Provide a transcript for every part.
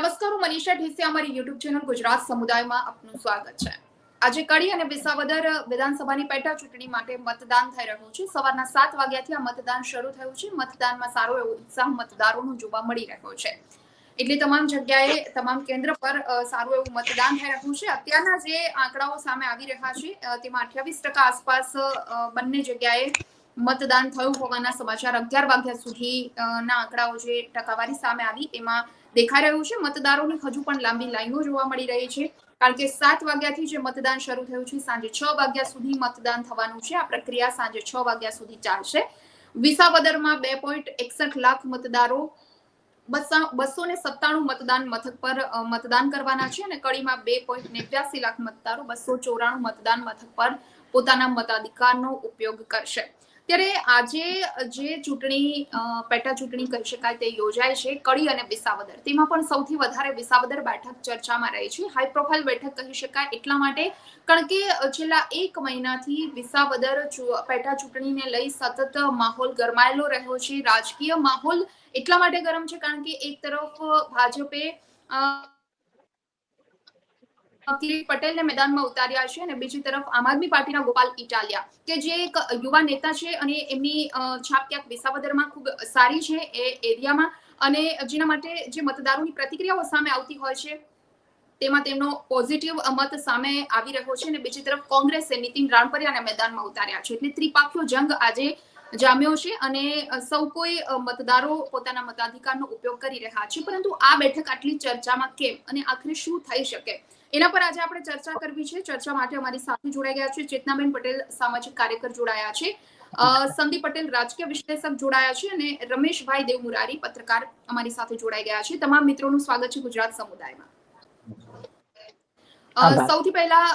નમસ્કાર હું મનીષા ઢેસે અમારી યુટ્યુબ ચેનલ ગુજરાત સમુદાયમાં આપનું સ્વાગત છે. આજે કડી અને વિસાવદર વિધાનસભાની પેટા ચૂંટણી માટે મતદાન થઈ રહ્યું છે. સવારના સાત વાગ્યાથી આ મતદાન શરૂ થયું છે. મતદાનમાં સારો એવો ઉત્સાહ મતદારોનો જોવા મળી રહ્યો છે. એટલે તમામ જગ્યાએ તમામ કેન્દ્ર પર સારું એવું મતદાન થઈ રહ્યું છે. અત્યારના જે આંકડાઓ સામે આવી રહ્યા છે તેમાં અઠ્યાવીસ ટકા આસપાસ બંને જગ્યાએ મતદાન થયું હોવાના સમાચાર અગિયાર વાગ્યા સુધી અ, ના આંકડાઓ જે ટકાવારી સામે આવી એમાં દેખાઈ રહ્યું છે. મતદારોની હજુ પણ લાંબી લાઈનો જોવા મળી રહી છે. કારણ કે સાત વાગ્યાથી જે મતદાન શરૂ થયું છે, સાંજે છ વાગ્યા સુધી મતદાન થવાનું છે. આ પ્રક્રિયા સાંજે છ વાગ્યા સુધી ચાલશે. વિસાવદરમાં બે પોઈન્ટ એકસઠ લાખ મતદારો બસો ને સત્તાણું મતદાન મથક પર મતદાન કરવાના છે અને કડીમાં બે પોઈન્ટ નેવ્યાસી લાખ મતદારો બસો ચોરાણું મતદાન મથક પર પોતાના મતાધિકારનો ઉપયોગ કરશે. ત્યારે આજે જે ચૂંટણી પેટા ચૂંટણી કહી શકાય તે યોજાય છે, કડી અને વિસાવદર. તેમાં પણ સૌથી વધારે વિસાવદર બેઠક ચર્ચામાં રહી છે. હાઈ પ્રોફાઇલ બેઠક કહી શકાય એટલા માટે, કારણ કે છેલ્લા એક મહિનાથી વિસાવદર પેટા ચૂંટણીને લઈ સતત માહોલ ગરમાયેલો રહ્યો છે. રાજકીય માહોલ એટલા માટે ગરમ છે કારણ કે એક તરફ ભાજપે અ, કિરીટ પટેલને મેદાનમાં ઉતાર્યા છે અને બીજી તરફ આમ આદમી પાર્ટીના ગોપાલ ઇટાલિયા કે જે એક યુવા નેતા છે અને એમની છાપ ક્યાંક વિસાવદરમાં ખૂબ સારી છે એ એરિયામાં અને જેના માટે જે મતદારોની પ્રતિક્રિયાઓ સામે આવતી હોય છે તેમાં તેમનો પોઝિટિવ મત સામે આવી રહ્યો છે અને બીજી તરફ કોંગ્રેસે નીતિન રાણપરિયાને મેદાનમાં ઉતાર્યા છે. એટલે ત્રિપાખ્યો જંગ આજે જામ્યો છે અને સૌ કોઈ મતદારો પોતાના મતાધિકારનો ઉપયોગ કરી રહ્યા છે. પરંતુ આ બેઠક આટલી ચર્ચામાં કેમ અને આખરે શું થઈ શકે? એના પર આજે આપણે ચર્ચા કરવી છે. ચર્ચા માટે અમારી સાથે જોડાઈ ગયા છે ચેતનાબેન પટેલ સામાજિક કાર્યકર જોડાયા છે. સંદીપ પટેલ રાજકીય વિશ્લેષક જોડાયા છે અને રમેશભાઈ દેવમુરારી પત્રકાર અમારી સાથે જોડાઈ ગયા છે. તમામ મિત્રોનું સ્વાગત છે ગુજરાત સમુદાયમાં. સૌથી પહેલા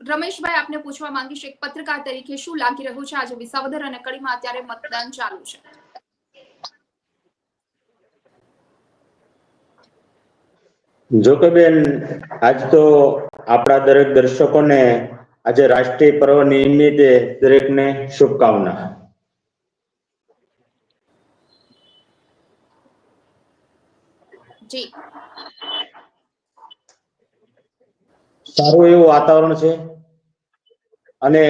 રમેશભાઈ આપને પૂછવા માંગીશ એક પત્રકાર તરીકે શું લાગી રહ્યું છે? આજે વિસાવદર અને કડીમાં અત્યારે મતદાન ચાલુ છે. જો કે બેન આજ તો આપણા દરેક દર્શકોને આજે રાષ્ટ્રીય પર્વ નિમિત્તે દરેકને શુભકામના. જી. સારું એવું વાતાવરણ છે. અને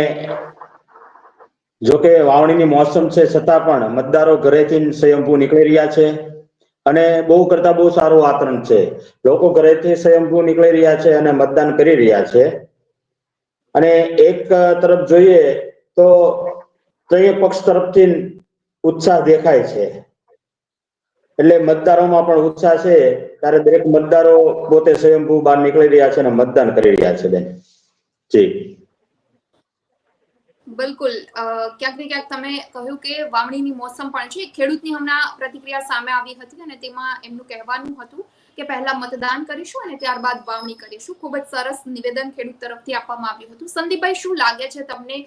જો કે વાવણીની મોસમ છે છતાં પણ મતદારો ઘરેથી સ્વયંભૂ નીકળી રહ્યા છે. અને બહુ કરતા બહુ સારું વાતાવરણ છે. લોકો ઘરેથી સ્વયંભૂ નીકળી રહ્યા છે અને મતદાન કરી રહ્યા છે. અને એક તરફ જોઈએ તો ત્રણેય પક્ષ તરફથી ઉત્સાહ દેખાય છે. એટલે મતદારોમાં પણ ઉત્સાહ છે. ત્યારે દરેક મતદારો પોતે સ્વયંભૂ બહાર નીકળી રહ્યા છે અને મતદાન કરી રહ્યા છે બેન. જી. બિલકુલ. ક્યાંક ને ક્યાંક તમે કહ્યું કે વાવણીની મોસમ પણ છે. ખેડૂતની હમણાં પ્રતિક્રિયા સામે આવી હતી અને તેમાં એમનું કહેવાનું હતું કે પહેલા મતદાન કરીશું અને ત્યારબાદ વાવણી કરીશું. ખૂબ જ સરસ નિવેદન ખેડૂત તરફથી આપવામાં આવ્યું હતું. સંદીપભાઈ, શું લાગે છે તમને?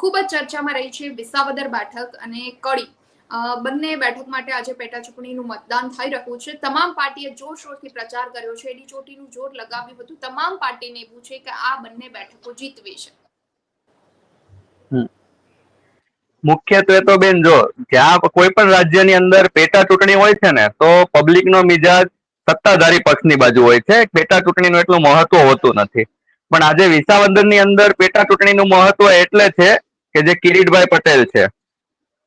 ખૂબ જ ચર્ચામાં રહી છે વિસાવદર બેઠક અને કડી. બંને બેઠક માટે આજે પેટા ચૂંટણીનું મતદાન થઈ રહ્યું છે. તમામ પાર્ટીએ જોરશોરથી પ્રચાર કર્યો છે. એની ચોટીનું જોર લગાવ્યું હતું. તમામ પાર્ટીને એવું છે કે આ બંને બેઠકો જીતવી છે. મુખ્યત્વે તો બેન જો, જ્યાં કોઈ પણ રાજ્યની અંદર પેટા ચૂંટણી હોય છે ને, તો પબ્લિક નો મિજાજ સત્તાધારી પક્ષની બાજુ હોય છે. પેટા ચૂંટણીનું એટલું મહત્વ હોતું નથી. પણ આજે વિસાવદરની અંદર પેટા ચૂંટણીનું મહત્વ એટલે છે કે જે કિરીટભાઈ પટેલ છે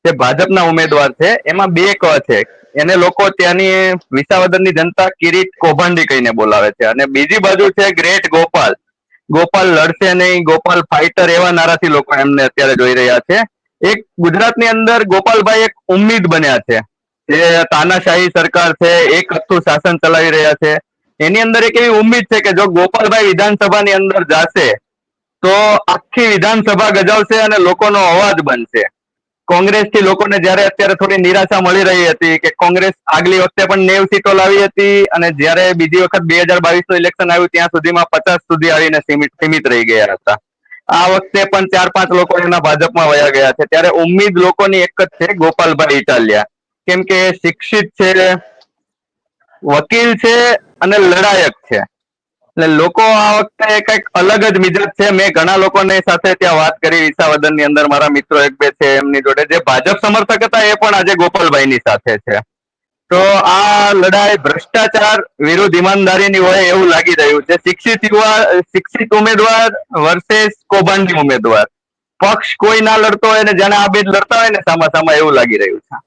તે ભાજપના ઉમેદવાર છે, એમાં બે ક છે. એને લોકો ત્યાંની વિસાવદરની જનતા કિરીટ કૌભાંડી કહીને બોલાવે છે. અને બીજી બાજુ છે ગ્રેટ ગોપાલ. ગોપાલ લડશે નહીં, ગોપાલ ફાઇટર એવા નારાથી લોકો એમને અત્યારે જોઈ રહ્યા છે. એક ગુજરાતની અંદર ગોપાલભાઈ એક ઉમ્મીદ બન્યા છે. જે તાનાશાહી સરકાર છે, એક અથું શાસન ચલાવી રહ્યા છે. એની અંદર એક એવી ઉમ્મીદ છે કે જો ગોપાલભાઈ વિધાનસભાની અંદર જાશે, તો આખી વિધાનસભા ગજાવશે અને લોકોનો અવાજ બનશે. કોંગ્રેસથી લોકોને જ્યારે અત્યારે થોડી નિરાશા મળી રહી હતી કે કોંગ્રેસ આગલી વખતે પણ નેવ સીટો લાવી હતી અને જ્યારે બીજી વખત બે હજાર બાવીસનું ઇલેક્શન આવ્યું, ત્યાં સુધીમાં પચાસ સુધી આવીને સીમિત સીમિત રહી ગયા હતા. આ વખતે પણ ચાર પાંચ લોકો એના ભાજપમાં વયા ગયા છે. ત્યારે ઉમ્મીદ લોકોની એક જ છે, ગોપાલભાઈ ઇટાલિયા. કેમ કે શિક્ષિત છે, વકીલ છે અને લડાયક છે. એટલે લોકો આ વખતે કંઈક અલગ જ મિજાજ છે. મેં ઘણા લોકોની સાથે ત્યાં વાત કરી. વિસાવદનની અંદર મારા મિત્રો એક બે છે એમની જોડે. જે ભાજપ સમર્થક હતા એ પણ આજે ગોપાલભાઈ ની સાથે છે. તો આ લડાઈ ભ્રષ્ટાચાર વિરુદ્ધ ઈમાનદારીની હોય એવું લાગી રહ્યું છે. શિક્ષિત યુવા, શિક્ષિત ઉમેદવાર વર્સેસ કૌભાંડી ઉમેદવાર. પક્ષ કોઈ ના લડતો હોય ને જાણે આ બે લડતા હોય ને સામા સામા એવું લાગી રહ્યું છે.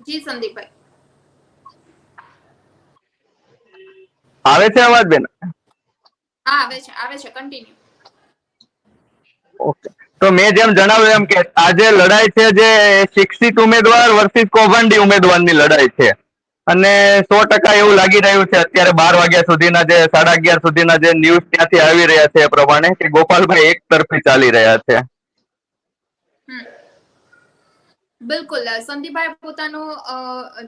જી સંદીપભાઈ. આવે છે અવાજ બેન? હા આવે છે આવે છે કન્ટિન્યુ ઓકે. તો મેં જેમ જણાવ્યું એમ કે આજે લડાઈ છે જે શિક્ષિત ઉમેદવાર વર્સિસ કૌભાંડી ઉમેદવારની લડાઈ છે. અને સો ટકા એવું લાગી રહ્યું છે અત્યારે બાર વાગ્યા સુધીના જે સાડા અગિયાર સુધીના જે ન્યૂઝ ત્યાંથી આવી રહ્યા છે એ પ્રમાણે કે ગોપાલભાઈ એક તરફી ચાલી રહ્યા છે. બિલકુલ. સંદીપભાઈ પોતાનો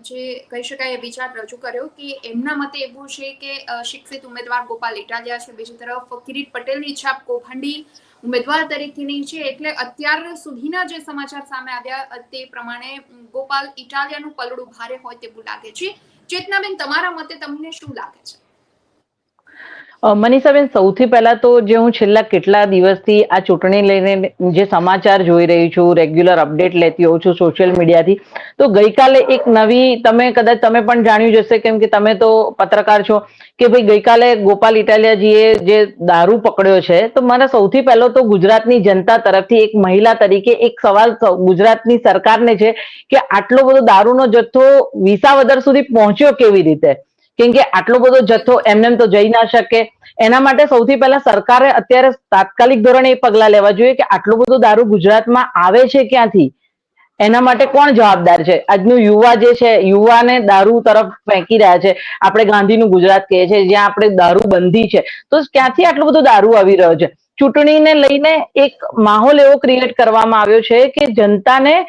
જે કહી શકાય, વિચાર રજૂ કર્યો કે એમના મતે એવું છે કે શિક્ષિત ઉમેદવાર ગોપાલ ઇટાલિયા છે. બીજી તરફ કિરીટ પટેલની છાપ કૌભાંડી ઉમેદવાર તરીકેની છે. એટલે અત્યાર સુધીના જે સમાચાર સામે આવ્યા, તે પ્રમાણે ગોપાલ ઇટાલિયાનું પલડું ભારે હોય તેવું લાગે છે. ચેતનાબેન, તમારા મતે તમને શું લાગે છે? મનીષાબેન, સૌથી પહેલા તો જે હું છેલ્લા કેટલા દિવસથી આ ચૂંટણી લઈને જે સમાચાર જોઈ રહી છું રેગ્યુલર અપડેટ લેતી હોઉં છું સોશિયલ મીડિયાથી તો ગઈકાલે એક નવી, તમે કદાચ, તમે પણ જાણ્યું જશે કેમ કે તમે તો પત્રકાર છો, કે ભાઈ ગઈકાલે ગોપાલ ઇટાલિયાજીએ જે દારૂ પકડ્યો છે, તો મારા સૌથી પહેલો તો ગુજરાતની જનતા તરફથી એક મહિલા તરીકે એક સવાલ ગુજરાતની સરકારને છે કે આટલો બધો દારૂનો જથ્થો વિસાવદર સુધી પહોંચ્યો કેવી રીતે? કેમ કે આટલો બધો જથ્થો એમને તો જઈ ના શકે. એના માટે સૌથી પહેલા સરકારે અત્યારે તાત્કાલિક ધોરણે એ પગલા લેવા જોઈએ કે આટલો બધો દારૂ ગુજરાતમાં આવે છે ક્યાંથી? એના માટે કોણ જવાબદાર છે? આજનું યુવા જે છે, યુવાને દારૂ તરફ ફેંકી રહ્યા છે. આપણે ગાંધીનું ગુજરાત કહીએ છીએ, જ્યાં આપણે દારૂ બંધી છે. તો ક્યાંથી આટલો બધો દારૂ આવી રહ્યો છે? ચૂંટણીને લઈને એક માહોલ એવો ક્રિએટ કરવામાં આવ્યો છે કે જનતાને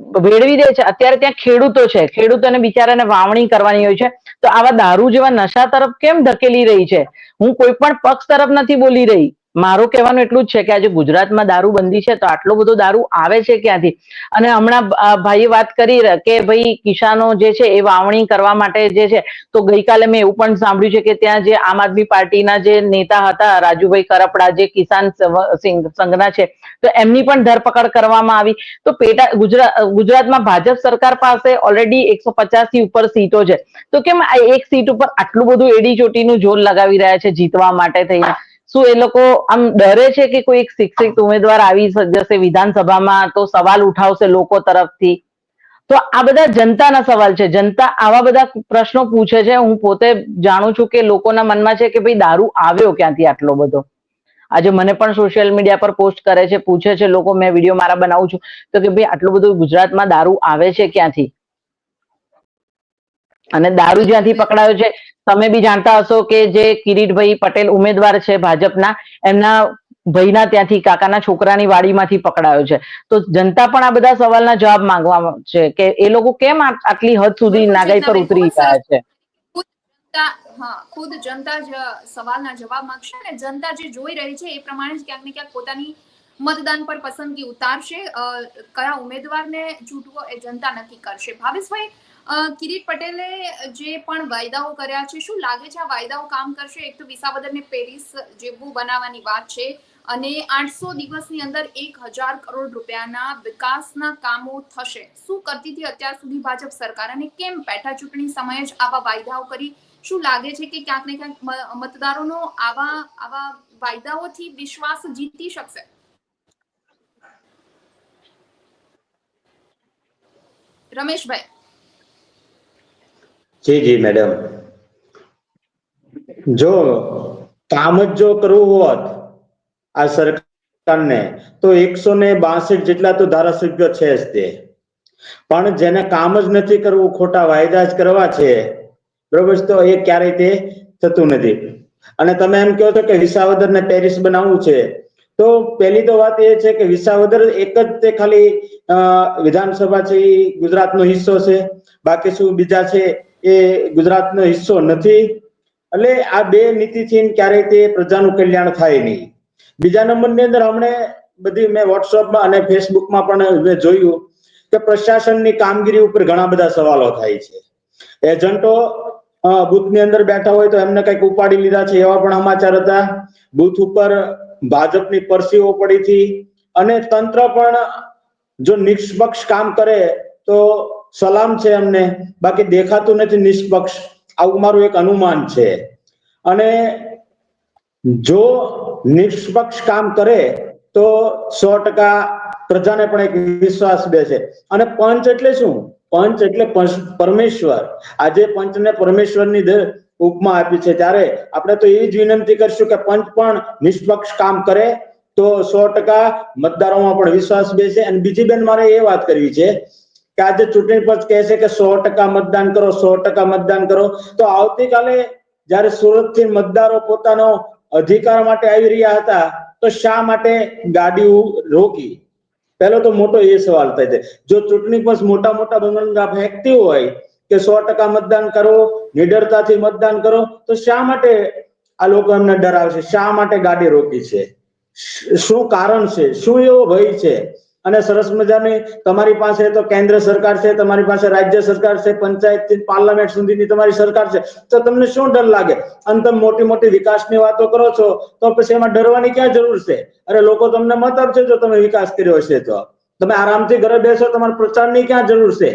ભેળવી દે છે. અત્યારે ત્યાં ખેડૂતો છે. ખેડૂતોને બિચારાને વાવણી કરવાની હોય છે. તો આવા દારૂ જેવા નશા તરફ કેમ ધકેલી રહી છે? હું કોઈ પણ પક્ષ તરફ નથી બોલી રહી. મારું કહેવાનું એટલું જ છે કે આજે ગુજરાતમાં દારૂ બંધી છે તો આટલો બધો દારૂ આવે છે ક્યાંથી? અને હમણાં ભાઈએ વાત કરી કે ભાઈ કિસાનો જે છે એ વાવણી કરવા માટે જે છે, તો ગઈકાલે મેં એવું પણ સાંભળ્યું છે કે ત્યાં જે આમ આદમી પાર્ટીના જે નેતા હતા, રાજુભાઈ કરપડા જે કિસાન સંઘના છે, તો એમની પણ ધરપકડ કરવામાં આવી. તો પેટા ગુજરાત ગુજરાતમાં ભાજપ સરકાર પાસે ઓલરેડી એકસો પચાસથી ઉપર સીટો છે. તો કેમ આ એક સીટ ઉપર આટલું બધું એડી ચોટીનું જોર લગાવી રહ્યા છે જીતવા માટે થઈને? શું એ લોકો આમ ડરે છે કે કોઈ એક શિક્ષિત ઉમેદવાર આવી જશે વિધાનસભામાં તો સવાલ ઉઠાવશે લોકો તરફથી? તો આ બધા જનતાના સવાલ છે. જનતા આવા બધા પ્રશ્નો પૂછે છે. હું પોતે જાણું છું કે લોકોના મનમાં છે કે ભાઈ દારૂ આવ્યો ક્યાંથી આટલો બધો? આજે મને પણ સોશિયલ મીડિયા પર પોસ્ટ કરે છે, પૂછે છે લોકો, મેં વીડિયો મારા બનાવું છું. તો કે ભાઈ આટલું બધું ગુજરાતમાં દારૂ આવે છે ક્યાંથી? અને દારૂ જ્યાંથી પકડાયો છે તમે બી જાણતા હશો કે જે કિરીટભાઈ પટેલ ઉમેદવાર છે ભાજપના એમના ભાઈના ત્યાંથી કાકાના છોકરાની વાડીમાંથી પકડાયો છે. તો જનતા પણ આ બધા સવાલના જવાબ માંગવા છે કે એ લોકો કેમ આટલી હદ સુધી નાગાઈ પર ઉતરી ગયા છે? ખુદ જનતા હા ખુદ જનતા જ સવાલના જવાબ માંગશે અને જનતા જે જોઈ રહી છે એ પ્રમાણે જ ક્યાંક ને ક્યાંક પોતાની મતદાન પર પસંદગી ઉતારશે. કયા ઉમેદવારને ચૂંટવો એ જનતા નક્કી કરશે. ભાવેશભાઈ કિરીટ પટેલે જે પણ વાયદાઓ કર્યા છે, શું લાગે છે આ વાયદાઓ કામ કરશે? એક તો વિસાવદરને પેરિસ જેવું બનાવવાની વાત છે અને આઠસો દિવસની અંદર એક હજાર કરોડ રૂપિયાના વિકાસના કામો થશે. શું કરતી હતી અત્યાર સુધી ભાજપ સરકાર અને કેમ પેટા ચૂંટણી સમયે જ આવા વાયદાઓ કરી? શું લાગે છે કે ક્યાંક ને ક્યાંક મતદારોનો આવા આવા વાયદાઓથી વિશ્વાસ જીતી શકશે? રમેશભાઈ. જી જી મેડમ જો કામ જ જો કરવું હોત આ સરકારને, તો એકસો ને બાસઠ જેટલા તો ધારાસભ્યો છે જ તે. પણ જેને કામ જ નથી કરવું, ખોટા વાયદા જ કરવા છે, બરોબર તો એ ક્યારેય તે થતું નથી. અને તમે એમ કહો છો કે વિસાવદર ને પેરિસ બનાવવું છે, તો પહેલી તો વાત એ છે કે વિસાવદર એક જ તે ખાલી વિધાનસભા છે ગુજરાતનો હિસ્સો છે. બાકી શું બીજા છે? એ ગુજરાતનો હિસ્સો નથી. એટલે આ બે નીતિથી ક્યારેય તે પ્રજાનું કલ્યાણ થાય નહીં. બીજા નંબરની અંદર હમણે બધી મેં વોટ્સઅપમાં અને ફેસબુકમાં પણ મેં જોયું કે પ્રશાસનની કામગીરી ઉપર ઘણા બધા સવાલો થાય છે. એજન્ટો બુથની અંદર બેઠા હોય તો એમને કંઈક ઉપાડી લીધા છે એવા પણ સમાચાર હતા. બૂથ ઉપર ભાજપની પરસીઓ પડી હતી. અને તંત્ર પણ જો નિષ્પક્ષ કામ કરે તો સલામ છે અમને બાકી દેખાતું નથી નિષ્પક્ષ. આવું મારું એક અનુમાન છે. અને જો નિષ્પક્ષ કામ કરે, તો સો ટકા પ્રજાને પણ એક વિશ્વાસ બેસે. અને પંચ એટલે શું? પંચ એટલે પરમેશ્વર. આજે પંચને પરમેશ્વરની ઉપમા આપી છે. ત્યારે આપણે તો એવી જ વિનંતી કરશું કે પંચ પણ નિષ્પક્ષ કામ કરે, તો સો ટકા મતદારોમાં પણ વિશ્વાસ બેસે. અને બીજી બેન મારે એ વાત કરવી છે કે આજે ચૂંટણી પંચ કહે છે કે સો ટકા મતદાન કરો, સો ટકા મતદાન કરો. તો આવતીકાલે જ્યારે સુરતથી મતદારો પોતાનો અધિકાર માટે આવી રહ્યા હતા, તો શા માટે ગાડી રોકી? પહેલો તો મોટો એ સવાલ થાય છે. જો ચૂંટણી પંચ મોટા મોટા બંગલા ફેંકતી હોય કે સો ટકા મતદાન કરો, નિડરતાથી મતદાન કરો, તો શા માટે આ લોકો એમને ડરાવશે? શા માટે ગાડી રોકી છે? શું કારણ છે? શું એવો ભય છે? અને સરસ મજાની તમારી પાસે તો કેન્દ્ર સરકાર છે, તમારી પાસે રાજ્ય સરકાર છે, પંચાયત પાર્લામેન્ટ સુધીની તમારી સરકાર છે. તો તમને શું ડર લાગે? અને તમે મોટી મોટી વિકાસની વાતો કરો છો, તો પછી એમાં ડરવાની ક્યાં જરૂર છે? અરે લોકો તમને મત આપશે જો તમે વિકાસ કર્યો હશે તો. તમે આરામથી ઘરે બેસો, તમારે પ્રચારની ક્યાં જરૂર છે?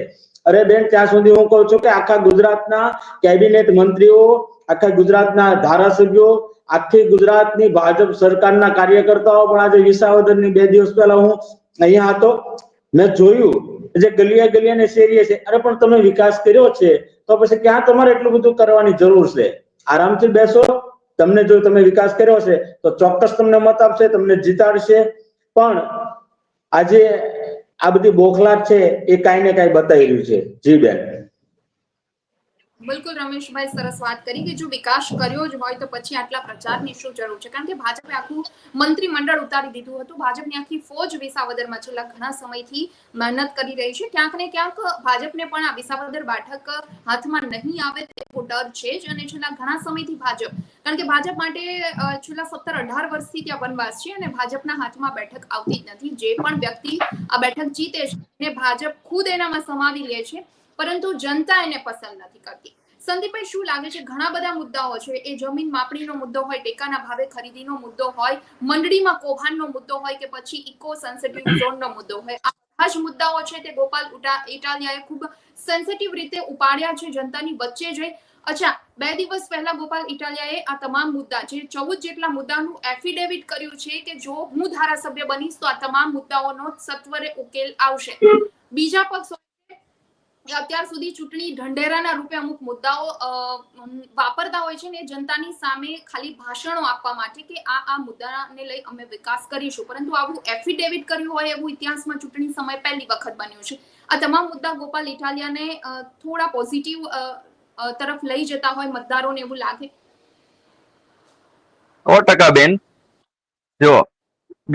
અરે બેન, ત્યાં સુધી હું કહું છું કે આખા ગુજરાતના કેબિનેટ મંત્રીઓ, આખા ગુજરાતના ધારાસભ્યો, આખી ગુજરાતની ભાજપ સરકારના કાર્યકર્તાઓ પણ આજે વિસાવદરની બે દિવસ પહેલા હું અહીંયા હતો મેં જોયું જે ગલિયા ગલીએ ને શેરીએ છે, અરે પણ તમે વિકાસ કર્યો છે, તો પછી ક્યાં તમારે એટલું બધું કરવાની જરૂર છે? આરામથી બેસો, તમને જો તમે વિકાસ કર્યો છે, તો ચોક્કસ તમને મત આપશે, તમને જીતાડશે. પણ આજે આ બધી બોખલાટ છે, એ કાંઈ ને કાંઈ બતાવી રહ્યું છે. જી બેન. બિલકુલ રમેશભાઈ, સરસ વાત કરી કે જો વિકાસ કર્યો જ હોય તો પછી આટલા પ્રચારની શું જરૂર છે? કારણ કે ભાજપે આખું મંત્રીમંડળ ઉતારી દીધું હતું. ભાજપની આખી ફોજ વિસાવદરમાં છેલ્લા ઘણા સમયથી મહેનત કરી રહી છે. ક્યાંક ને ક્યાંક ભાજપને પણ આ વિસાવદર બેઠક હાથમાં નહીં આવે તેવો ડર છે જ અને છેલ્લા ઘણા સમયથી ભાજપ, કારણ કે ભાજપ માટે છેલ્લા સત્તર અઢાર વર્ષથી ત્યાં વનવાસ છે અને ભાજપના હાથમાં બેઠક આવતી જ નથી. જે પણ વ્યક્તિ આ બેઠક જીતે છે એને ભાજપ ખુદ એનામાં સમાવી લે છે. પરંતુ જનતા એને પસંદ નથી કરતી. સંદીપભાઈ, શું લાગે છે? ઘણા બધા મુદ્દાઓ છે. એ જમીન માપણીનો મુદ્દો હોય, ટેકાના ભાવે ખરીદીનો મુદ્દો હોય, મંડળીમાં કૌભાંડનો મુદ્દો હોય કે પછી ઇકો સેન્સિટિવ ઝોનનો મુદ્દો હોય. આ બધા જ મુદ્દાઓ છે તે ગોપાલ ઇટાલિયાએ ખૂબ સેન્સિટિવ રીતે ઉપાડ્યા છે જનતાની વચ્ચે જઈ. અચ્છા, બે દિવસ પહેલા ગોપાલ ઇટાલિયાએ આ તમામ મુદ્દા, જે ચૌદ જેટલા મુદ્દાનું એફિડેવિટ કર્યું છે કે જો હું ધારાસભ્ય બનીશ તો આ તમામ મુદ્દાઓનો સત્વરે ઉકેલ આવશે. બીજા પક્ષ અત્યાર સુધી ચૂંટણી ઢંઢેરાના રૂપે અમુક મુદ્દાઓ વાપરતા હોય છે ને જનતાની સામે ખાલી ભાષણો આપવા માટે કે આ આ મુદ્દાને લઈ અમે વિકાસ કરીશું. પરંતુ આવું એફિડેવિટ કર્યું હોય એવું ઇતિહાસમાં ચૂંટણી સમય પહેલી વખત બન્યું છે. આ તમામ મુદ્દા ગોપાલ ઇટાલિયાને થોડા પોઝિટિવ તરફ લઈ જતા હોય મતદારોને એવું લાગે. સો ટકા બેન. જો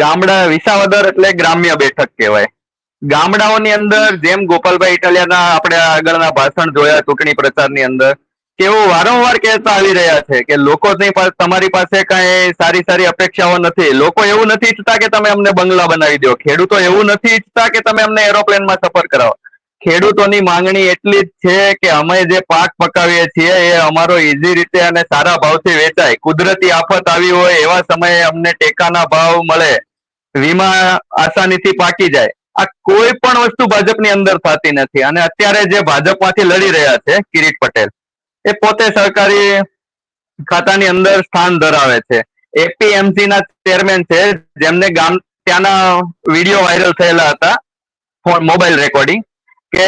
ગામડા વિસાવદર એટલે ગ્રામ્ય બેઠક કહેવાય. ગામડાઓની અંદર જેમ ગોપાલભાઈ ઇટાલિયાના આપણે આગળના ભાષણ જોયા, ચૂંટણી પ્રચારની અંદર કેવું વારંવાર કહેતા આવી રહ્યા છે કે લોકોની તમારી પાસે કઈ સારી સારી અપેક્ષાઓ નથી. લોકો એવું નથી ઈચ્છતા કે તમે અમને બંગલા બનાવી દો. ખેડૂતો એવું નથી ઈચ્છતા કે તમે અમને એરોપ્લેનમાં સફર કરાવો. ખેડૂતોની માંગણી એટલી જ છે કે અમે જે પાક પકાવીએ છીએ એ અમારો ઈઝી રીતે અને સારા ભાવથી વેચાય. કુદરતી આફત આવી હોય એવા સમયે અમને ટેકાના ભાવ મળે. વીમા આસાનીથી પાકી જાય. આ કોઈ પણ વસ્તુ ભાજપની અંદર થતી નથી. અને અત્યારે જે ભાજપમાંથી લડી રહ્યા છે, કિરીટ પટેલ, એ પોતે સરકારી ખાતાની અંદર સ્થાન ધરાવે છે. એપીએમસી ના ચેરમેન છે, જેમને ગામ, ત્યાંના વીડિયો વાયરલ થયેલા હતા મોબાઈલ રેકોર્ડિંગ કે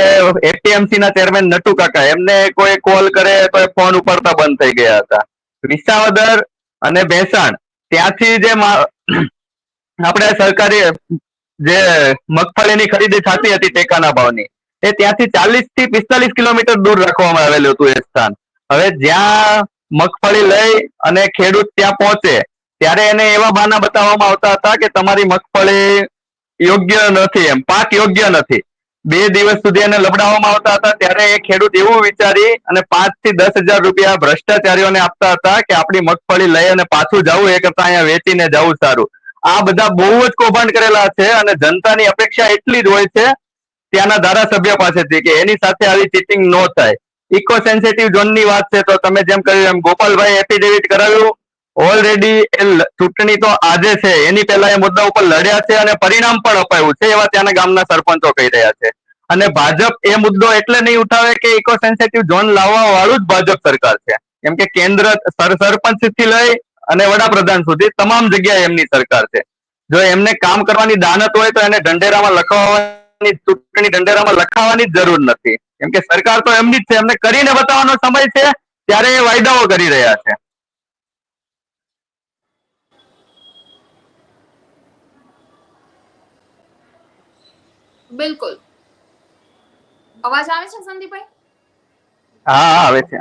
એપીએમસી ના ચેરમેન નટુ કાકા, એમને કોઈ કોલ કરે તો ફોન ઉપાડતા બંધ થઈ ગયા હતા. વિસાવદર અને ભેસાણ, ત્યાંથી જે આપણે સરકારી જે મગફળીની ખરીદી થતી હતી ટેકાના ભાવની, એ ત્યાંથી ચાલીસથી પિસ્તાલીસ કિલોમીટર દૂર રાખવામાં આવેલું હતું એ સ્થાન. હવે જ્યાં મગફળી લઈ અને ખેડૂત ત્યાં પહોંચે, ત્યારે એને એવા બહાના બતાવવામાં આવતા હતા કે તમારી મગફળી યોગ્ય નથી એમ, પાક યોગ્ય નથી. બે દિવસ સુધી એને લબડાવવામાં આવતા હતા, ત્યારે એ ખેડૂત એવું વિચારી અને પાંચથી દસ હજાર રૂપિયા ભ્રષ્ટાચારીઓને આપતા હતા કે આપણી મગફળી લઈ અને પાછું જવું, એ કરતા અહીંયા વેચીને જવું સારું. આ બધા બહુ જ કૌભાંડ કરેલા છે અને જનતાની અપેક્ષા એટલી જ હોય છે ત્યાંના ધારાસભ્ય પાસેથી કે એની સાથે આવી ચીટિંગ ન થાય. ઇકો સેન્સિટિવ ઝોનની વાત છે તો તમે જેમ કહ્યું એમ ગોપાલભાઈ એફિડેવિટ કરાવ્યું. ઓલરેડી એ ચૂંટણી તો આજે છે. એની પહેલા એ મુદ્દા ઉપર લડ્યા છે અને પરિણામ પણ અપાયું છે એવા ત્યાંના ગામના સરપંચો કહી રહ્યા છે. અને ભાજપ એ મુદ્દો એટલે નહીં ઉઠાવે કે ઇકો સેન્સિટિવ ઝોન લાવવા વાળું જ ભાજપ સરકાર છે. કેમ કે કેન્દ્ર સર- સરપંચથી લઈ અને વડાપ્રધાન સુધી તમામ જગ્યાએ એમની સરકાર છે. જો એમને કામ કરવાની દાનત હોય તો એને ઢંઢેરામાં લખાવવાની ચૂંટણી ઢંઢેરામાં લખાવવાની જ જરૂર નથી. કેમ કે સરકાર તો એમની જ છે. એમને કરીને બતાવવાનો સમય છે ત્યારે એ વાયદાઓ કરી રહ્યા છે. બિલકુલ. અવાજ આવે છે સંદીપભાઈ? હા આવે છે.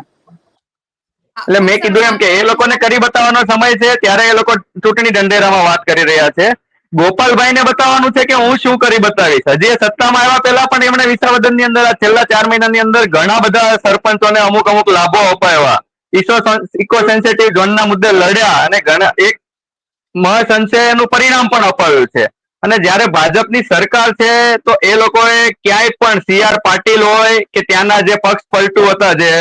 એટલે મેં કીધું એમ કે એ લોકોને કરી બતાવવાનો સમય છે, ત્યારે એ લોકો ચૂંટણી ઢંઢેરામાં વાત કરી રહ્યા છે. ગોપાલભાઈ ને બતાવવાનું છે કે હું શું કરી બતાવીશ. હજી સત્તામાં આવ્યા પહેલા પણ એમણે વિસાવદનની અંદર છેલ્લા ચાર મહિનાની અંદર ઘણા બધા સરપંચોને અમુક અમુક લાભો અપાવ્યા. ઇકો સેન્સિટિવ ઝોનના મુદ્દે લડ્યા અને ઘણા, એક મહસંસે એનું પરિણામ પણ અપાવ્યું છે. અને જ્યારે ભાજપની સરકાર છે, તો એ લોકોએ ક્યાંય પણ સી આર પાટીલ હોય કે ત્યાંના જે પક્ષ પલટુ હતા જે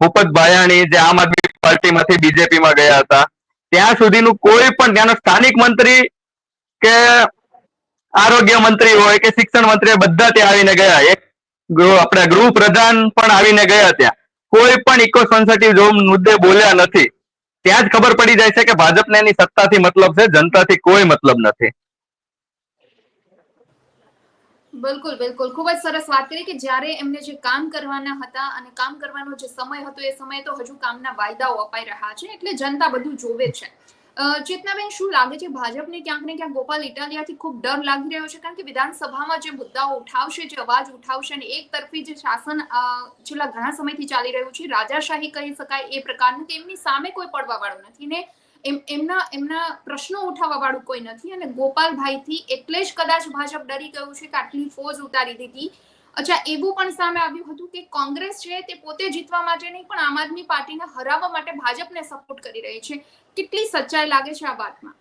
ભૂપત ભાયાણી જે આમ આદમી પાર્ટીમાંથી બીજેપીમાં ગયા હતા, ત્યાં સુધીનું કોઈ પણ ત્યાંનો સ્થાનિક મંત્રી કે આરોગ્ય મંત્રી હોય કે શિક્ષણ મંત્રી બધા ત્યાં આવીને ગયા. એક આપણે ગૃહ પ્રધાન પણ આવીને ગયા ત્યાં. કોઈ પણ ઇકો સેન્સિટિવ મુદ્દે બોલ્યા નથી, ત્યાં જ ખબર પડી જાય છે કે ભાજપને એની સત્તાથી મતલબ છે, જનતાથી કોઈ મતલબ નથી. બિલકુલ બિલકુલ. ખૂબ જ સરસ વાત કરી કે જ્યારે એમને જે કામ કરવાના હતા અને કામ કરવાનો જે સમય હતો, એ સમયે તો હજુ કામના વાયદાઓ અપાઈ રહ્યા છે, એટલે જનતા બધું જોવે છે. ચેતનાબેન, શું લાગે છે ભાજપને ક્યાંક ને ક્યાંક ગોપાલ ઇટાલિયાથી ખૂબ ડર લાગી રહ્યો છે? કારણ કે વિધાનસભામાં જે મુદ્દાઓ ઉઠાવશે, જે અવાજ ઉઠાવશે અને એક તરફી જે શાસન છેલ્લા ઘણા સમયથી ચાલી રહ્યું છે, રાજાશાહી કહી શકાય એ પ્રકારનું કે એમની સામે કોઈ પડવા નથી ને એમ, એમના એમના પ્રશ્નો ઉઠાવવા વાળું કોઈ નથી અને ગોપાલભાઈથી એટલે જ કદાચ ભાજપ ડરી ગયું છે કે આટલી ફોજ ઉતારી દીધી. અચ્છા, એવું પણ સામે આવ્યું હતું કે કોંગ્રેસ છે તે પોતે જીતવા માટે નહીં, પણ આમ આદમી પાર્ટીને હરાવવા માટે ભાજપને સપોર્ટ કરી રહી છે. કેટલી સચ્ચાઈ લાગે છે આ વાતમાં?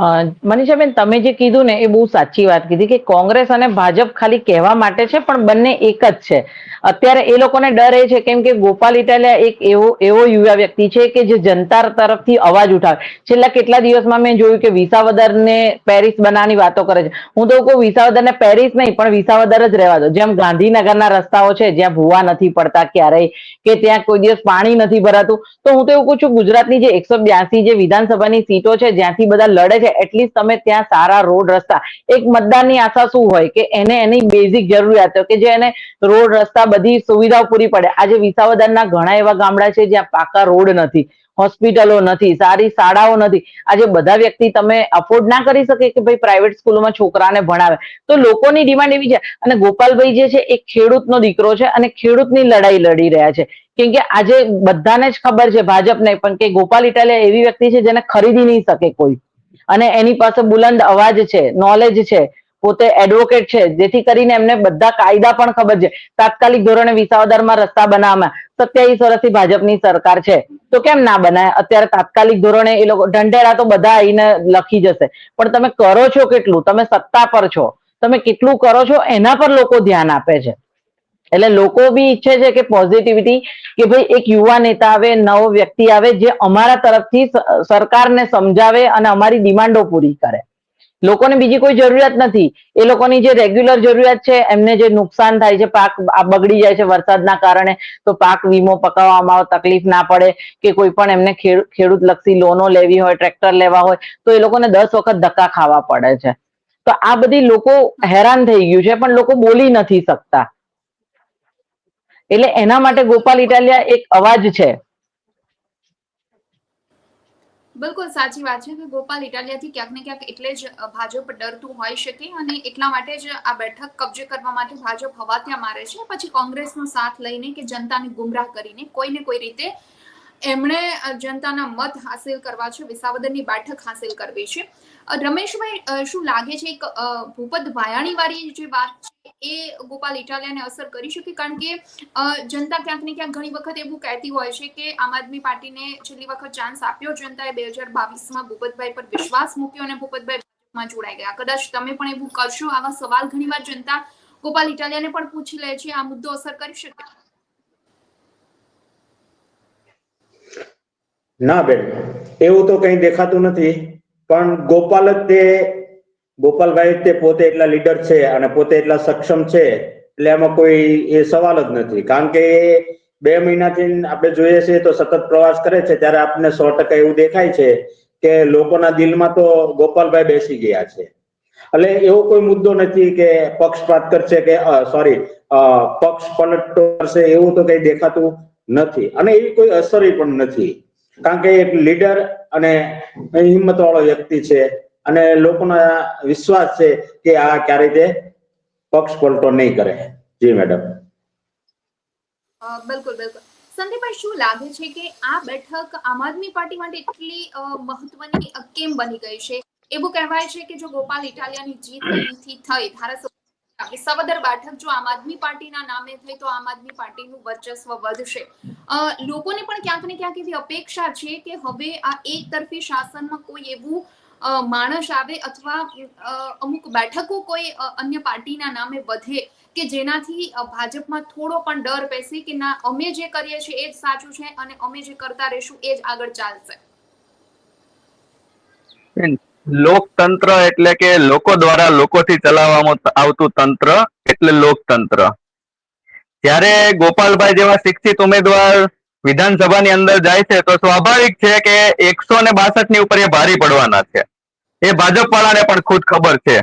મનીષાબેન, તમે જે કીધું ને એ બહુ સાચી વાત કીધી કે કોંગ્રેસ અને ભાજપ ખાલી કહેવા માટે છે, પણ બંને એક જ છે. અત્યારે એ લોકોને ડર એ છે, કેમ કે ગોપાલ ઇટાલિયા એક એવો એવો યુવા વ્યક્તિ છે કે જે જનતા તરફથી અવાજ ઉઠાવે. છેલ્લા કેટલા દિવસમાં મેં જોયું કે વિસાવદરને પેરિસ બનાવવાની વાતો કરે છે. હું તો કહું, વિસાવદરને પેરિસ નહીં, પણ વિસાવદર જ રહેવા દો. જેમ ગાંધીનગરના રસ્તાઓ છે, જ્યાં ભૂવા નથી પડતા ક્યારેય, કે ત્યાં કોઈ દિવસ પાણી નથી ભરાતું. તો હું તો એવું કહું છું, ગુજરાતની જે એકસો બ્યાસી જે વિધાનસભાની સીટો છે, જ્યાંથી બધા લડે છે એટલીસ્ટ તમે ત્યાં સારા રોડ રસ્તા, એક મતદારની આશા શું હોય કે એને એની બેઝિક જરૂરિયાતો કે જે એને રોડ રસ્તા બધી સુવિધાઓ પૂરી પડે. આજે વિસાવદરના ઘણા એવા ગામડા છે જ્યાં પાકા રોડ નથી, હોસ્પિટલો નથી, સારી શાળાઓ નથી. આજે બધા વ્યક્તિ તમે અફોર્ડ ના કરી શકે કે ભાઈ પ્રાઇવેટ સ્કૂલોમાં છોકરાને ભણાવે. તો લોકોની ડિમાન્ડ એવી છે. અને ગોપાલભાઈ જે છે એ ખેડૂતનો દીકરો છે અને ખેડૂતની લડાઈ લડી રહ્યા છે. કેમ કે આજે બધાને જ ખબર છે ભાજપને પણ કે ગોપાલ ઇટાલિયા એવી વ્યક્તિ છે જેને ખરીદી નહીં શકે કોઈ. અને એની પાસે બુલંદ અવાજ છે નોલેજ છે, પોતે એડવોકેટ છે, જેથી કરીને એમને બધા કાયદા પણ ખબર છે. તાત્કાલિક ધોરણે વિસાવદરમાં રસ્તા બનાવવામાં. સત્યાવીસ વર્ષથી ભાજપની સરકાર છે. તો કેમ ના બનાય? અત્યારે તાત્કાલિક ધોરણે એ લોકો ઢંઢેરા તો બધા આવીને લખી જશે. પણ તમે કરો છો કેટલું? તમે સત્તા પર છો. તમે કેટલું કરો છો? એના પર લોકો ધ્યાન આપે છે. એટલે લોકો બી ઈચ્છે છે કે પોઝિટિવિટી કે ભાઈ એક યુવા નેતા આવે, નવો વ્યક્તિ આવે જે અમારા તરફથી સરકારને સમજાવે અને અમારી ડિમાન્ડો પૂરી કરે. લોકોને બીજી કોઈ જરૂરિયાત નથી. એ લોકોની જે રેગ્યુલર જરૂરિયાત છે, એમને જે નુકસાન થાય છે, પાક બગડી જાય છે વરસાદના કારણે, તો પાક વીમો પકાવવામાં તકલીફ ના પડે કે કોઈ પણ એમને ખેડ- ખેડૂત લક્ષી લોનો લેવી હોય, ટ્રેક્ટર લેવા હોય, તો એ લોકોને દસ વખત ધક્કા ખાવા પડે છે. તો આ બધી લોકો હેરાન થઈ ગયું છે, પણ લોકો બોલી નથી શકતા. એટલે એના માટે ગોપાલ ઇટાલિયા એક અવાજ છે. બિલકુલ સાચી વાત છે કે ગોપાલ ઇટાલિયાથી ક્યાંક ને ક્યાંક એટલે જ ભાજપ ડરતું હોઈ શકે અને એટલા માટે જ આ બેઠક કબજે કરવા માટે ભાજપ હવા ત્યાં મારે છે. પછી કોંગ્રેસનો સાથ લઈને કે જનતાને ગુમરાહ કરીને કોઈને કોઈ રીતે એમણે જનતાના મત હાસિલ કરવા છે વિસાવદરની બેઠક હાસિલ કરવી છે. રમેશભાઈ શું લાગે છે ભૂપત ભાયાણી વાળી જે વાત એ ગોપાલ ઇટાલિયાને અસર કરી શકે, કારણ કે જનતા ક્યાંક ને ક્યાંક ઘણી વખત એવું કહેતી હોય છે કે આમ આદમી પાર્ટીને છેલ્લી વખત ચાન્સ આપ્યો જનતાએ બે હજાર બાવીસમાં ભૂપતભાઈ પર વિશ્વાસ મૂક્યો અને ભૂપતભાઈ ભાજપમાં જોડાઈ ગયા. કદાચ તમે પણ એવું કરશો? આવા સવાલ ઘણીવાર જનતા ગોપાલ ઇટાલિયાને પણ પૂછી લે છે. આ મુદ્દો અસર કરી શકે? ના બેન, એવું તો કઈ દેખાતું નથી. પણ ગોપાલ તે ગોપાલભાઈ તે પોતે એટલા લીડર છે અને પોતે એટલા સક્ષમ છે, એટલે એમાં કોઈ એ સવાલ જ નથી. કારણ કે બે મહિનાથી આપણે જોઈએ છીએ તો સતત પ્રવાસ કરે છે, ત્યારે આપણને સો ટકા એવું દેખાય છે કે લોકોના દિલમાં તો ગોપાલભાઈ બેસી ગયા છે. એટલે એવો કોઈ મુદ્દો નથી કે પક્ષપાત કરશે કે સોરી પક્ષ પલટો કરશે એવું તો કઈ દેખાતું નથી. અને એવી કોઈ અસર પણ નથી. કારણ કે એક લીડર અને હિંમત વાળો વ્યક્તિ છે અને લોકોનો વિશ્વાસ છે કે આ ક્યારેય તે પક્ષ પલટો નહીં કરે. જી મેડમ. બિલકુલ બિલકુલ. સંદીપભાઈ, શું લાગે છે કે આ બેઠક આમ આદમી પાર્ટી માટે એટલી મહત્વની કેમ બની ગઈ છે? એવું કહેવાય છે કે જો ગોપાલ ઇટાલિયાની જીત અહીંથી થઈ, ધારાસભ્ય સવદર બેઠક જો આમ આદમી પાર્ટીના નામે થઈ, તો આમ આદમી પાર્ટીનું વર્ચસ્વ વધશે. લોકોને પણ ક્યાંક ને ક્યાંક એવી અપેક્ષા છે કે હવે આ એક તરફી શાસનમાં કોઈ એવું માણસ આવે અથવા અમુક બેઠકો કોઈ અન્ય પાર્ટીના નામે વધે કે જેનાથી ભાજપમાં થોડો પણ ડર બેસે કે ના, અમે જે કરીએ છીએ એ જ સાચું છે અને અમે જે કરતા રહીશું એ જ આગળ ચાલશે. લોકતંત્ર એટલે કે લોકો દ્વારા લોકોથી ચલાવવામાં આવતું તંત્ર એટલે લોકતંત્ર. ત્યારે ગોપાલભાઈ જેવા શિક્ષિત ઉમેદવાર વિધાનસભાની અંદર જાય છે, તો સ્વાભાવિક છે કે એકસો ને બાસઠની ઉપર એ ભારી પડવાના છે. એ ભાજપ વાળાને પણ ખુદ ખબર છે.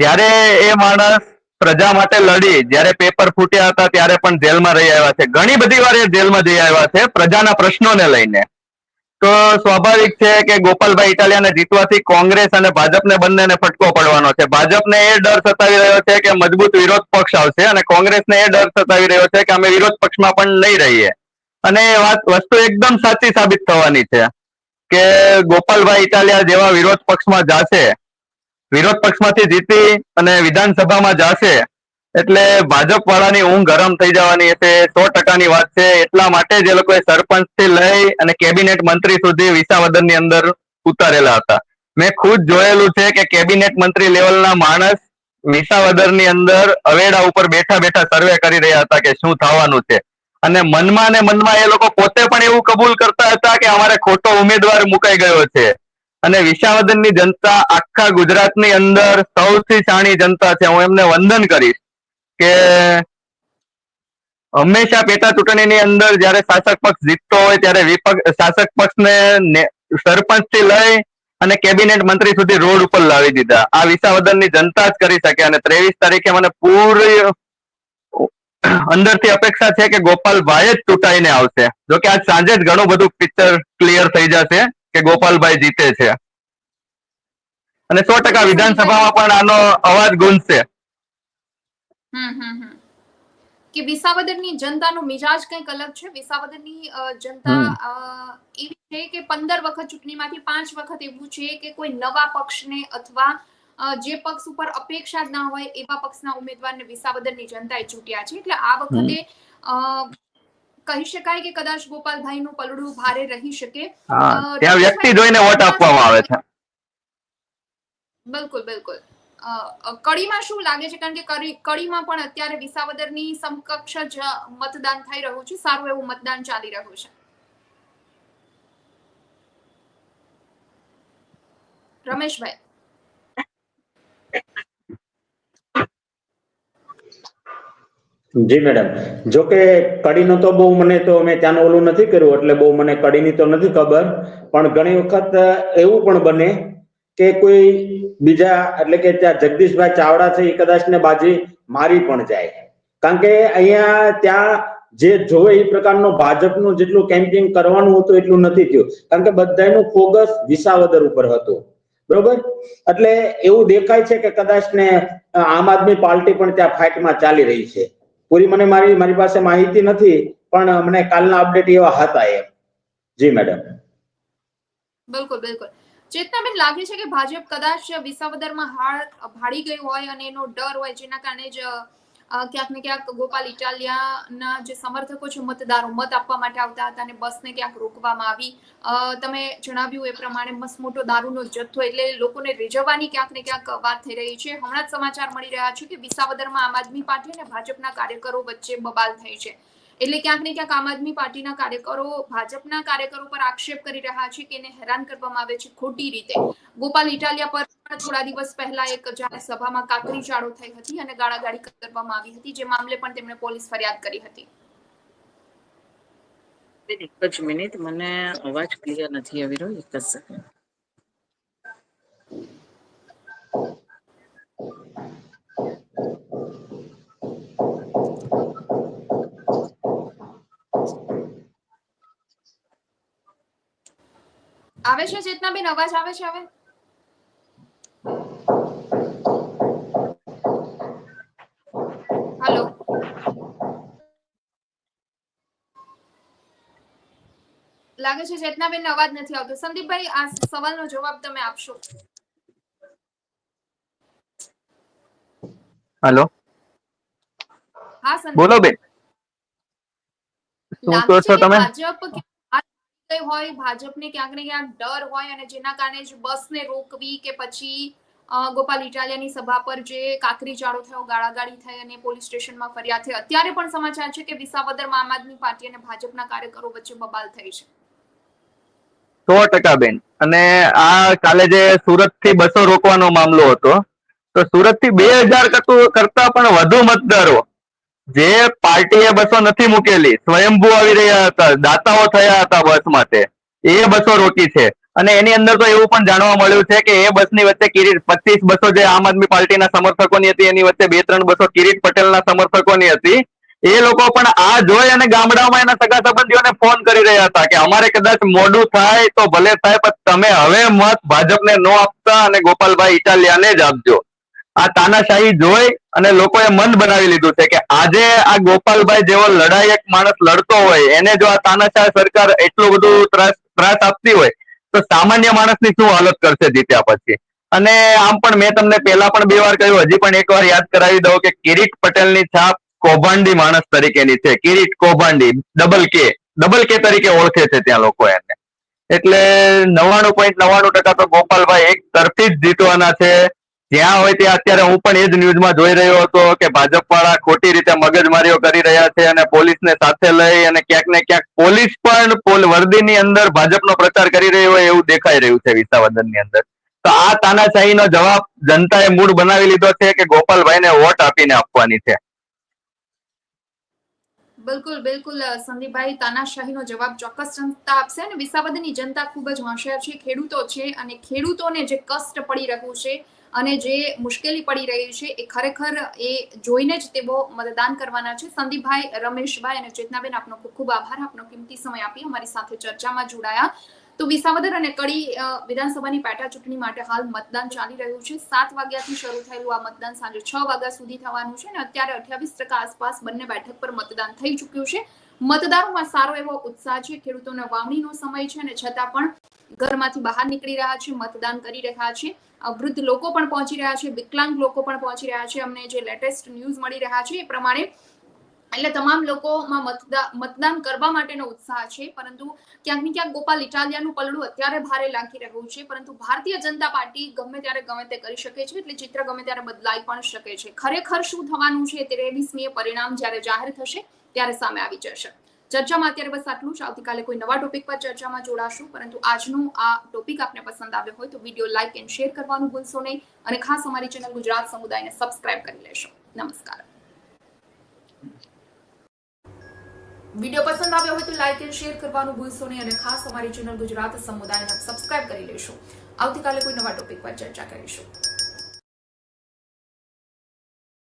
ત્યારે એ માણસ પ્રજા માટે લડી, જ્યારે પેપર ફૂટ્યા હતા, ત્યારે પણ જેલમાં રહી આવ્યા છે. ઘણી બધી વાર એ જેલમાં જઈ આવ્યા છે, પ્રજાના પ્રશ્નોને લઈને. તો સ્વાભાવિક છે કે ગોપાલભાઈ ઇટાલિયાને જીતવાથી કોંગ્રેસ અને ભાજપને બંનેને ફટકો પડવાનો છે. ભાજપને એ ડર સતાવી રહ્યો છે કે મજબૂત વિરોધ પક્ષ આવશે અને કોંગ્રેસને એ ડર સતાવી રહ્યો છે કે અમે વિરોધ પક્ષમાં પણ નહીં રહીએ. અને વાત વસ્તુ એકદમ સાચી સાબિત થવાની છે કે ગોપાલભાઈ ઇટાલિયા જેવા વિરોધ પક્ષમાં જાશે, વિરોધ પક્ષમાંથી જીતી અને વિધાનસભામાં જાશે, એટલે ભાજપ વાળાની ઊંઘ ગરમ થઈ જવાની છે સો ટકાની વાત છે, એટલા માટે જ એ લોકોએ સરપંચથી લઈ અને કેબિનેટ મંત્રી સુધી વિસાવદનની અંદર ઉતારેલા હતા. મેં ખુદ જોયેલું છે કે કેબિનેટ મંત્રી લેવલના માણસ વિસાવદરની અંદર અવેડા ઉપર બેઠા બેઠા સર્વે કરી રહ્યા હતા કે શું થવાનું છે. અને મનમાં ને મનમાં એ લોકો પોતે પણ એવું કબૂલ કરતા હતા કે અમારે ખોટો ઉમેદવાર મુકાઈ ગયો છે. અને વિસાવદનની જનતા આખા ગુજરાતની અંદર સૌથી શાણી જનતા છે. હું એમને વંદન કરીશ કે હંમેશા પેટા ચૂંટણીની અંદર જ્યારે શાસક પક્ષ જીતતો હોય ત્યારે વિપક્ષ, શાસક પક્ષને ને- સરપંચથી લઈ અને કેબિનેટ મંત્રી સુધી રોડ ઉપર લાવી દીધા. આ વિસાવદનની જનતા જ કરી શકે અને ત્રેવીસ તારીખે મને પૂરી અંદરથી અપેક્ષા છે કે ગોપાલભાઈ જ ચૂંટાઈને આવશે. જો કે આજ સાંજે જ ઘણું બધું પિક્ચર ક્લિયર થઈ જશે કે ગોપાલભાઈ જીતે છે. અને સો ટકા વિધાનસભામાં પણ આનો અવાજ ગુંજશે. કે વિસાવદરની જનતાનો મિજાજ કંઈક અલગ છે? વિસાવદરની જનતા એવી છે કે પંદર વખત ચૂંટણીમાંથી પાંચ વખત એવું છે કે કોઈ નવા પક્ષને અથવા જે પક્ષ ઉપર અપેક્ષા જ ના હોય એવા પક્ષના ઉમેદવારને વિસાવદરની જનતાએ ચૂંટ્યા છે. એટલે આ વખતે કહી શકાય કે કદાચ ગોપાલભાઈનું પલડું ભારે રહી શકે. ત્યાં વ્યક્તિ જોઈને વોટ આપવામાં આવે છે. બિલકુલ બિલકુલ. કડીમાં શું લાગે છે? કારણ કે કડી- કડીમાં પણ અત્યારે વિસાવદરની સમકક્ષ જ મતદાન થઈ રહ્યું છે. સારું એવું મતદાન ચાલી રહ્યું છે. રમેશભાઈ. જી, મેડમ. જો કે કડીનો તો બહુ મને તો મેં ત્યાંનું ઓલું નથી કર્યું, એટલે બહુ મને કડીની તો નથી ખબર. પણ ઘણી વખત એવું પણ બને કે કોઈ બીજા, એટલે કે ત્યાં જગદીશભાઈ ચાવડા છે, એ કદાચ ને બાજી મારી પણ જાય. કારણ કે અહીંયા ત્યાં જે જોવે એ પ્રકારનો ભાજપનું જેટલું કેમ્પિંગ કરવાનું હતું એટલું નથી થયું. કારણ કે બધાનું ફોકસ વિસાવદર ઉપર હતું. બરોબર? એટલે એવું દેખાય છે કે કદાચ ને આમ આદમી પાર્ટી પણ ત્યાં ફાઇટમાં ચાલી રહી છે. પૂરી મને મારી મારી પાસે માહિતી નથી, પણ મને કાલના અપડેટ એવા હતા એમ. જી મેડમ બિલકુલ બિલકુલ. ચેતનાબેન, લાગે છે કે ભાજપ કદાચ વિસાવદરમાં હાર ભાડી ગઈ હોય અને એનો ડર હોય જેના કારણે જ ક્યાંક ને ક્યાંક ગોપાલ ઇટાલિયાના જે સમર્થકો છે, મતદારો મત આપવા માટે આવતા હતા અને બસને ક્યાંક રોકવામાં આવી. તમે જણાવ્યું એ પ્રમાણે મસ્ત મોટો દારૂનો જથ્થો એટલે લોકોને રીઝવવાની ક્યાંક ને ક્યાંક વાત થઈ રહી છે. હમણાં જ સમાચાર મળી રહ્યા છે કે વિસાવદરમાં આમ આદમી પાર્ટી અને ભાજપના કાર્યકરો વચ્ચે બબાલ થઈ છે. એટલે ક્યાંક ને ક્યાંક આમ આદમી પાર્ટીના કાર્યકરો ભાજપના કાર્યકરો પર આક્ષેપ કરી રહ્યા છે કે એને હેરાન કરવામાં આવે છે ખોટી રીતે. ગોપાલ ઇટાલિયા પર પણ થોડા દિવસ પહેલા એક જાહેર સભામાં કાકરી ચાળો થઈ હતી અને ગાળાગાળી કરવામાં આવી હતી, જે મામલે પણ તેમણે પોલીસ ફરિયાદ કરી હતી. એક જ મિનિટ, મને અવાજ ક્લિયર નથી આવી રહ્યો, એક જ સેકન્ડ આવે છે ચેતનાબેન અવાજ આવે છે હવે? હાલો. લાગે છે ચેતનાબેન અવાજ નથી આવતો. સંદીપભાઈ આ સવાલનો જવાબ તમે આપશો. હલો. હા બોલો બેન. શું કહો છો તમે? ભાજપ હોય, ભાજપને ક્યાંક ને ક્યાંક ડર હોય અને જેના કારણે જ બસને રોકવી કે પછી ગોપાલ ઇટાલિયાની સભા પર જે કાકરી ચાળો થયો, ગાળાગાળી થઈ અને પોલીસ સ્ટેશનમાં ફરિયાદ થઈ. અત્યારે પણ સમાચાર છે કે વિસાવદરમાં આમ આદમી પાર્ટી અને ભાજપના કાર્યકરો વચ્ચે બબાલ થઈ છે. સો ટકા બેન. અને આ કાલે જે સુરતથી બસો રોકવાનો મામલો હતો, તો સુરતથી બે હજાર કરતા પણ વધુ મતદારો જે પાર્ટીએ બસો નથી મૂકેલી, સ્વયંભૂ આવી રહ્યા હતા, દાતાઓ થયા હતા બસ માટે. એ બસો રોકી છે. અને એની અંદર તો એવું પણ જાણવા મળ્યું છે કે એ બસની વચ્ચે કિરીટ, પચીસ બસો જે આમ આદમી પાર્ટીના સમર્થકોની હતી, એની વચ્ચે બે ત્રણ બસો કિરીટ પટેલના સમર્થકોની હતી. એ લોકો પણ આ જોઈ અને ગામડામાં એના સગા સંબંધીઓને ફોન કરી રહ્યા હતા કે અમારે કદાચ મોડું થાય તો ભલે થાય, પણ તમે હવે મત ભાજપને નો આપતા અને ગોપાલભાઈ ઇટાલિયાને જ આપજો. આ તાનાશાહી જોઈ અને લોકોએ મન બનાવી લીધું છે કે આજે આ ગોપાલભાઈ જેવો લડાયક માણસ લડતો હોય, એને જો આ તાનાશાહ સરકાર એટલું બધું ત્રાસ ત્રાસ આપતી હોય, તો સામાન્ય માણસની શું હાલત કરશે જીત્યા પછી? અને આમ પણ મેં તમને પહેલા પણ બે વાર કહ્યું, હજી પણ એક વાર યાદ કરાવી દઉં કે કિરીટ પટેલની છાપ કૌભાંડી માણસ તરીકેની છે. કિરીટ કૌભાંડી ડબલ કે ડબલ કે તરીકે ઓળખે છે ત્યાં લોકો એને. એટલે નવ્વાણું પોઈન્ટ નવ્વાણું ટકા તો ગોપાલભાઈ એક તરફી જ જીતવાના છે. જ્યાં હોય ત્યાં અત્યારે હું પણ એ જ ન્યૂઝમાં જોઈ રહ્યો હતો કે ભાજપ વાળા ખોટી રીતે મગજમારીઓ કરી રહ્યા છે અને પોલીસને સાથે લઈ અને ક્યાંક ને ક્યાંક પોલીસ પણ પોલ વર્દીની અંદર ભાજપનો પ્રચાર કરી રહ્યો હોય એવું દેખાઈ રહ્યું છે વિસાવદનની અંદર. તો આ તાનાશાહીનો જવાબ જનતાએ મૂળ બનાવી લીધો છે કે ગોપાલભાઈને વોટ આપીને આપવાની છે. બિલકુલ બિલકુલ સંદીપભાઈ, તાનાશાહીનો જવાબ ચોક્કસ જનતા આપશે અને વિસાવદની જનતા ખૂબ જ હોશિયાર છે, ખેડૂતો છે અને ખેડૂતોને જે કષ્ટ પડી રહ્યું છે અને જે મુશ્કેલી પડી રહી છે એ ખરેખર એ જોઈને જ તેઓ મતદાન કરવાના છે. સંદીપભાઈ, રમેશભાઈ અને ચેતનાબેન, આપનો ખૂબ ખૂબ આભાર. આપનો કિંમતી સમય આપી અમારી સાથે ચર્ચામાં જોડાયા. તો વિસાવદર અને કડી વિધાનસભાની પેટા ચૂંટણી માટે હાલ મતદાન ચાલી રહ્યું છે. સાત વાગ્યાથી શરૂ થયેલું આ મતદાન સાંજે છ વાગ્યા સુધી થવાનું છે અને અત્યારે અઠ્યાવીસ ટકા આસપાસ બંને બેઠક પર મતદાન થઈ ચૂક્યું છે. મતદારોમાં સારો એવો ઉત્સાહ છે. ખેડૂતોના વાવણીનો સમય છે અને છતાં પણ ઘરમાંથી બહાર નીકળી રહ્યા છે, મતદાન કરી રહ્યા છે. વૃદ્ધ લોકો પણ પહોંચી રહ્યા છે, વિકલાંગ લોકો પણ પહોંચી રહ્યા છે. અમને જે લેટેસ્ટ ન્યૂઝ મળી રહ્યા છે એ પ્રમાણે એટલે તમામ લોકોમાં મતદાન મતદાન કરવા માટેનો ઉત્સાહ છે. પરંતુ ક્યાંક ને ક્યાંક ગોપાલ ઇટાલિયાનું પલડું અત્યારે ભારે લાગી રહ્યું છે. પરંતુ ભારતીય જનતા પાર્ટી ગમે ત્યારે ગમે તે કરી શકે છે એટલે ચિત્ર ગમે ત્યારે બદલાઈ પણ શકે છે. ખરેખર શું થવાનું છે ત્રેવીસમીએ પરિણામ જ્યારે જાહેર થશે ત્યારે સામે આવી જશે. ચર્ચામાં અત્યારે બસ આટલું જ. આવતીકાલે કોઈ નવા ટોપિક પર ચર્ચામાં જોડાશું. પરંતુ આજનો આ ટોપિક આપને પસંદ આવ્યો હોય તો વીડિયો લાઇક એન્ડ શેર કરવાનું ભૂલશો નહીં. અને ખાસ અમારી ચેનલ ગુજરાત સમુદાયને સબસ્ક્રાઇબ કરી લેશો. નમસ્કાર. વીડિયો પસંદ આવ્યો હોય તો લાઇક એન્ડ શેર કરવાનું ભૂલશો નહીં. અને ખાસ અમારી ચેનલ ગુજરાત સમુદાયને સબસ્ક્રાઇબ કરી લેશો. આવતીકાલે કોઈ નવા ટોપિક પર ચર્ચા કરીશું.